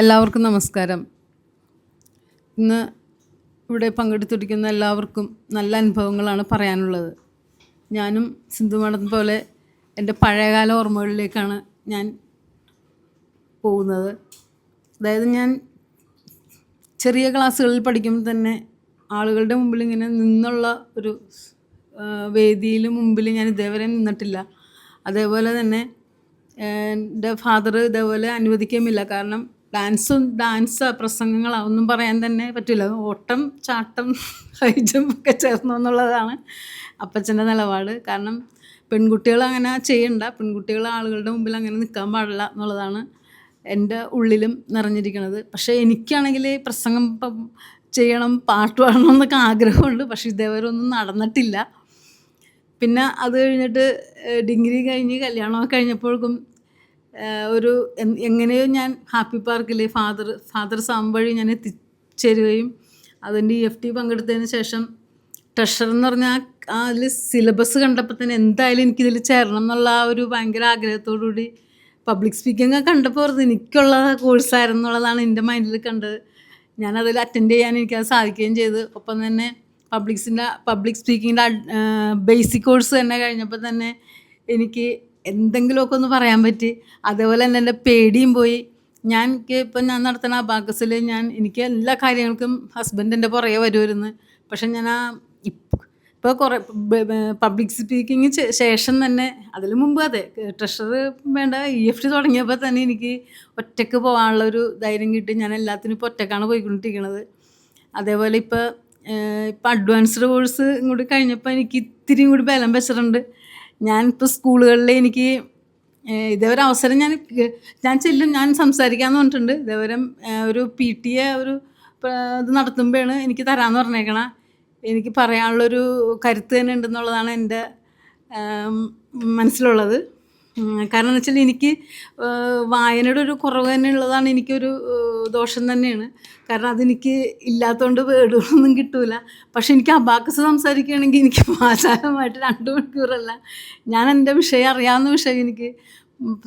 എല്ലാവർക്കും നമസ്കാരം. ഇന്ന് ഇവിടെ പങ്കെടുത്തിരിക്കുന്ന എല്ലാവർക്കും നല്ല അനുഭവങ്ങളാണ് പറയാനുള്ളത്. ഞാനും സിന്ധു മഠം പോലെ എന്റെ പഴയകാല ഓർമ്മകളിലേക്കാണ് ഞാൻ പോകുന്നത്. അതായത് ഞാൻ ചെറിയ ക്ലാസ്സുകളിൽ പഠിക്കുമ്പോൾ തന്നെ ആളുകളുടെ മുമ്പിൽ ഇങ്ങനെ നിന്നുള്ള ഒരു വേദിയിൽ മുമ്പിൽ ഞാൻ ഇതേവരെ നിന്നിട്ടില്ല. അതേപോലെ തന്നെ എന്റെ ഫാദർ ഇതേപോലെ അനുവദിക്കുമില്ല കാരണം ഡാൻസും ഡാൻസ് പ്രസംഗങ്ങൾ ഒന്നും പറയാൻ തന്നെ പറ്റില്ല ഓട്ടം ചാട്ടം ഹൈ ജമ്പ് ഒക്കെ ചേർന്നു എന്നുള്ളതാണ് അപ്പച്ചന്റെ നിലപാട്. കാരണം പെൺകുട്ടികൾ അങ്ങനെ ചെയ്യണ്ട പെൺകുട്ടികൾ ആളുകളുടെ മുമ്പിൽ അങ്ങനെ നിൽക്കാൻ പാടില്ല എന്നുള്ളതാണ് എന്റെ ഉള്ളിലും നിറഞ്ഞിരിക്കുന്നത്. പക്ഷേ എനിക്കാണെങ്കിൽ പ്രസംഗം ചെയ്യണം പാട്ട് പാടണം എന്നൊക്കെ ആഗ്രഹമുണ്ട്. പക്ഷേ ഇതേവരെ ഒന്നും നടന്നിട്ടില്ല. പിന്നെ അത് കഴിഞ്ഞിട്ട് ഡിഗ്രി കഴിഞ്ഞ് കല്യാണമൊക്കെ കഴിഞ്ഞപ്പോഴേക്കും ഒരു എങ്ങനെയോ ഞാൻ ഹാപ്പി പാർക്കിലെ ഫാദർ ഫാദർ സാം വഴി ഞാൻ എത്തിച്ചേരുകയും അതിന്റെ ഇ എഫ് ടി പങ്കെടുത്തതിന് ശേഷം ട്രഷർ എന്ന് പറഞ്ഞാൽ ആ അതിൽ സിലബസ് കണ്ടപ്പോൾ തന്നെ എന്തായാലും എനിക്കിതിൽ ചേരണം എന്നുള്ള ആ ഒരു ഭയങ്കര ആഗ്രഹത്തോടു കൂടി പബ്ലിക് സ്പീക്കിംഗ് കണ്ടപ്പോൾ ഓർത്ത് എനിക്കുള്ള കോഴ്സായിരുന്നു എന്നുള്ളതാണ് എന്റെ മൈൻഡിൽ കണ്ടത്. ഞാനതിൽ അറ്റൻഡ് ചെയ്യാൻ എനിക്കത് സാധിക്കുകയും ചെയ്തു. ഒപ്പം തന്നെ പബ്ലിക്സിന്റെ പബ്ലിക് സ്പീക്കിങ്ങിന്റെ ബേസിക് കോഴ്സ് തന്നെ കഴിഞ്ഞപ്പോൾ തന്നെ എനിക്ക് എന്തെങ്കിലുമൊക്കെ ഒന്ന് പറയാൻ പറ്റി. അതേപോലെ തന്നെ എന്റെ പേടിയും പോയി. ഞാൻ എനിക്ക് ഇപ്പം ഞാൻ നടത്തുന്ന അബാക്കസിൽ ഞാൻ എനിക്ക് എല്ലാ കാര്യങ്ങൾക്കും ഹസ്ബൻഡ് എന്റെ പുറകെ വരുമായിരുന്നു പക്ഷെ ഞാൻ ആ ഇപ്പോൾ കുറേ പബ്ലിക് സ്പീക്കിങ് ശേഷം തന്നെ അതിന് മുമ്പ് അതെ ട്രഷർ വേണ്ട ഇ എഫ് ടി തുടങ്ങിയപ്പോൾ തന്നെ എനിക്ക് ഒറ്റയ്ക്ക് പോകാനുള്ള ഒരു ധൈര്യം കിട്ടി. ഞാൻ എല്ലാത്തിനും ഇപ്പോൾ ഒറ്റക്കാണ് പോയിക്കൊണ്ടിരിക്കുന്നത് അതേപോലെ ഇപ്പോൾ ഇപ്പം അഡ്വാൻസ്ഡ് കോഴ്സ് ഇങ്ങോട്ട് കഴിഞ്ഞപ്പോൾ എനിക്ക് ഇത്തിരിയും കൂടി ബലം വെച്ചിട്ടുണ്ട്. ഞാൻ ഇപ്പോൾ സ്കൂളുകളിൽ എനിക്ക് ഇതേവരെ അവസരം ഞാൻ ഞാൻ ചെല്ലും ഞാൻ സംസാരിക്കാമെന്ന് പറഞ്ഞിട്ടുണ്ട്. ഇതേവരെ ഒരു പി ടി എ ഒരു ഇത് നടത്തുമ്പോഴാണ് എനിക്ക് തരാമെന്ന് പറഞ്ഞേക്കണ. എനിക്ക് പറയാനുള്ളൊരു കരുത്ത് തന്നെ ഉണ്ടെന്നുള്ളതാണ് എന്റെ മനസ്സിലുള്ളത്. കാരണം വെച്ചാൽ എനിക്ക് വായനയുടെ ഒരു കുറവ് തന്നെ ഉള്ളതാണ് എനിക്കൊരു ദോഷം തന്നെയാണ്. കാരണം അതെനിക്ക് ഇല്ലാത്തതുകൊണ്ട് വേടുകളൊന്നും കിട്ടൂല. പക്ഷെ എനിക്ക് അബാക്കസ് സംസാരിക്കുകയാണെങ്കിൽ എനിക്ക് ആചാരമായിട്ട് രണ്ട് മണിക്കൂറല്ല. ഞാൻ എന്റെ വിഷയം അറിയാവുന്ന വിഷയം എനിക്ക്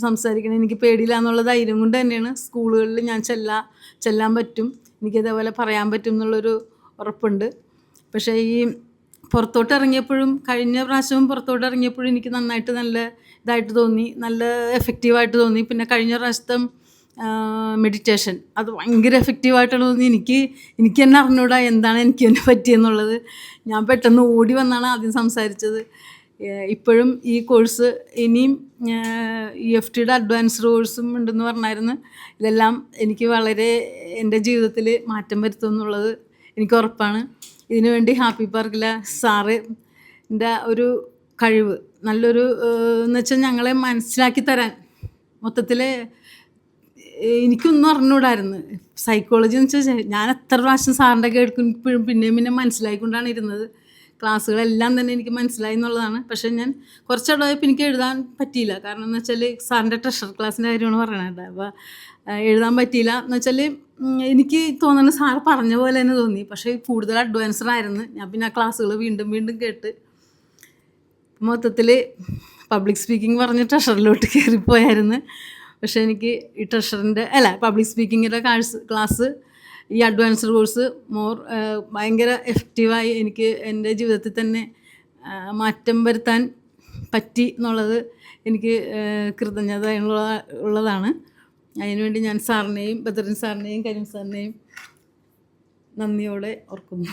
സംസാരിക്കണം. എനിക്ക് പേടിയില്ല എന്നുള്ള ധൈര്യം കൊണ്ട് തന്നെയാണ് സ്കൂളുകളിൽ ഞാൻ ചെല്ലാ ചെല്ലാൻ പറ്റും. എനിക്കതേപോലെ പറയാൻ പറ്റും എന്നുള്ളൊരു ഉറപ്പുണ്ട്. പക്ഷേ ഈ പുറത്തോട്ട് ഇറങ്ങിയപ്പോഴും കഴിഞ്ഞ പ്രാവശ്യവും പുറത്തോട്ട് ഇറങ്ങിയപ്പോഴും എനിക്ക് നന്നായിട്ട് നല്ല ഇതായിട്ട് തോന്നി നല്ല എഫക്റ്റീവായിട്ട് തോന്നി. പിന്നെ കഴിഞ്ഞ പ്രാവശ്യത്തെ മെഡിറ്റേഷൻ അത് ഭയങ്കര എഫക്റ്റീവായിട്ടാണ് തോന്നി. എനിക്ക് എനിക്ക് തന്നെ അറിഞ്ഞൂടാ എന്താണ് എനിക്ക് തന്നെ പറ്റിയെന്നുള്ളത്. ഞാൻ പെട്ടെന്ന് ഓടി വന്നാണ് ആദ്യം സംസാരിച്ചത്. ഇപ്പോഴും ഈ കോഴ്സ് ഇനിയും ഇ എഫ് ടിയുടെ അഡ്വാൻസ്ഡ് കോഴ്സും ഉണ്ടെന്ന് പറഞ്ഞായിരുന്നു. ഇതെല്ലാം എനിക്ക് വളരെ എന്റെ ജീവിതത്തിൽ മാറ്റം വരുത്തുമെന്നുള്ളത് എനിക്ക് ഉറപ്പാണ്. ഇതിനു വേണ്ടി ഹാപ്പി പാർക്കിലെ സാറ് ന്റെ ഒരു കഴിവ് നല്ലൊരു എന്ന് വെച്ചാൽ ഞങ്ങളെ മനസ്സിലാക്കി തരാൻ. മൊത്തത്തിൽ എനിക്കൊന്നും അറിഞ്ഞൂടായിരുന്നു. സൈക്കോളജി എന്ന് വെച്ചാൽ ഞാൻ എത്ര പ്രാവശ്യം സാറിന്റെ കേൾക്കും ഇപ്പോഴും പിന്നെയും പിന്നെ മനസ്സിലായിക്കൊണ്ടാണ് ഇരുന്നത്. ക്ലാസ്സുകളെല്ലാം തന്നെ എനിക്ക് മനസ്സിലായി എന്നുള്ളതാണ്. പക്ഷേ ഞാൻ കുറച്ചിടമായപ്പോൾ എനിക്ക് എഴുതാൻ പറ്റിയില്ല. കാരണം എന്ന് വെച്ചാൽ സാറിന്റെ ട്രഷർ ക്ലാസ്സിന്റെ കാര്യമാണ് പറയണത് അപ്പോൾ എഴുതാൻ പറ്റിയില്ല. എന്ന് വെച്ചാൽ എനിക്ക് തോന്നുന്നു സാർ പറഞ്ഞ പോലെ തന്നെ തോന്നി. പക്ഷേ കൂടുതൽ അഡ്വാൻസ്ഡ് ആയിരുന്നു. ഞാൻ പിന്നെ ആ ക്ലാസ്സുകൾ വീണ്ടും വീണ്ടും കേട്ട് മൊത്തത്തിൽ പബ്ലിക് സ്പീക്കിംഗ് പറഞ്ഞ് ട്രഷറിലോട്ട് കയറിപ്പോയായിരുന്നു. പക്ഷേ എനിക്ക് ഈ ട്രഷറിന്റെ അല്ല പബ്ലിക് സ്പീക്കിങ്ങിന്റെ ക്ലാസ് ഈ അഡ്വാൻസ്ഡ് കോഴ്സ് മോർ ഭയങ്കര എഫക്റ്റീവായി എനിക്ക് എന്റെ ജീവിതത്തിൽ തന്നെ മാറ്റം വരുത്താൻ പറ്റി എന്നുള്ളത് എനിക്ക് കൃതജ്ഞത ഉള്ളതാണ്. അതിനുവേണ്ടി ഞാൻ സാറിനെയും ബദറിൻ സാറിനെയും കരീം സാറിനെയും നന്ദിയോടെ ഓർക്കുന്നു.